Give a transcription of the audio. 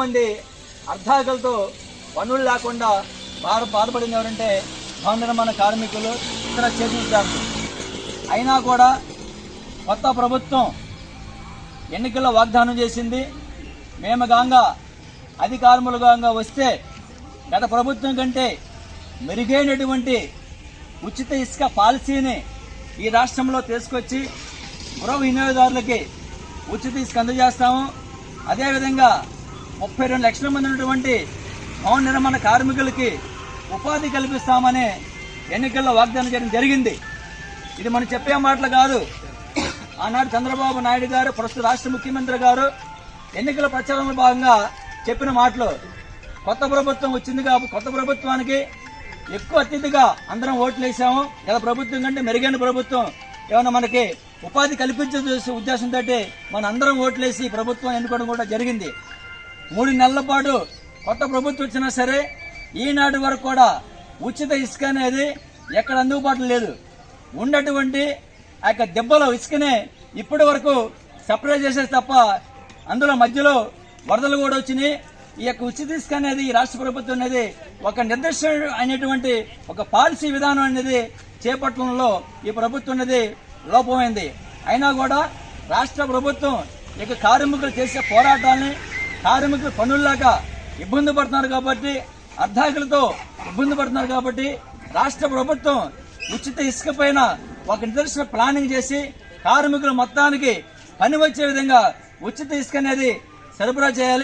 మంది అర్ధాకలతో పనులు లేకుండా బాధ బాధపడింది ఎవరంటే భవన నిర్మాణ కార్మికులు ఇతర చేతి అయినా కూడా కొత్త ప్రభుత్వం ఎన్నికల్లో వాగ్దానం చేసింది. మేము గాంగా అధికారములుగా వస్తే గత ప్రభుత్వం కంటే మెరుగైనటువంటి ఉచిత ఇసుక పాలసీని ఈ రాష్ట్రంలో తీసుకొచ్చి గృహ వినియోగదారులకి ఉచిత ఇసుక అందజేస్తాము. అదేవిధంగా ముప్పై రెండు లక్షల మంది ఉన్నటువంటి భవన నిర్మాణ కార్మికులకి ఉపాధి కల్పిస్తామని ఎన్నికల్లో వాగ్దానం చేయడం జరిగింది. ఇది మనం చెప్పే మాటలు కాదు. ఆనాడు చంద్రబాబు నాయుడు గారు ప్రస్తుత రాష్ట్ర ముఖ్యమంత్రి గారు ఎన్నికల ప్రచారంలో భాగంగా చెప్పిన మాటలు. కొత్త ప్రభుత్వం వచ్చింది కాబట్టి కొత్త ప్రభుత్వానికి ఎక్కువ అతిథిగా అందరం ఓట్లు వేసాము. ఇలా ప్రభుత్వం కంటే మెరుగైన ప్రభుత్వం ఏమైనా మనకి ఉపాధి కల్పించే ఉద్దేశంతో మన అందరం ఓట్లేసి ప్రభుత్వం ఎన్నుకోవడం కూడా జరిగింది. మూడు నెలల పాటు కొత్త ప్రభుత్వం వచ్చినా సరే ఈనాటి వరకు కూడా ఉచిత ఇసుక అనేది ఎక్కడ అందుబాటులో లేదు. ఉన్నటువంటి ఆ యొక్క దెబ్బలో ఇసుకనే ఇప్పటి వరకు సప్లై చేసేది తప్ప అందులో మధ్యలో వరదలు కూడా వచ్చినాయి. ఈ యొక్క ఉచిత ఇసుక అనేది ఈ రాష్ట్ర ప్రభుత్వం అనేది ఒక నిర్దిష్ట అయినటువంటి ఒక పాలసీ విధానం అనేది చేపట్టడంలో ఈ ప్రభుత్వం అనేది లోపమైంది. అయినా కూడా రాష్ట్ర ప్రభుత్వం ఇక కార్మికులు చేసే పోరాటాన్ని కార్మికులు పనుల్లాక ఇబ్బంది పడుతున్నారు కాబట్టి అర్ధాకులతో ఇబ్బంది పడుతున్నారు కాబట్టి రాష్ట్ర ప్రభుత్వం ఉచిత ఇసుక పైన ఒక నిర్దిష్ట ప్లానింగ్ చేసి కార్మికులు మొత్తానికి పని వచ్చే విధంగా ఉచిత ఇసుక అనేది సరఫరా చేయాలి.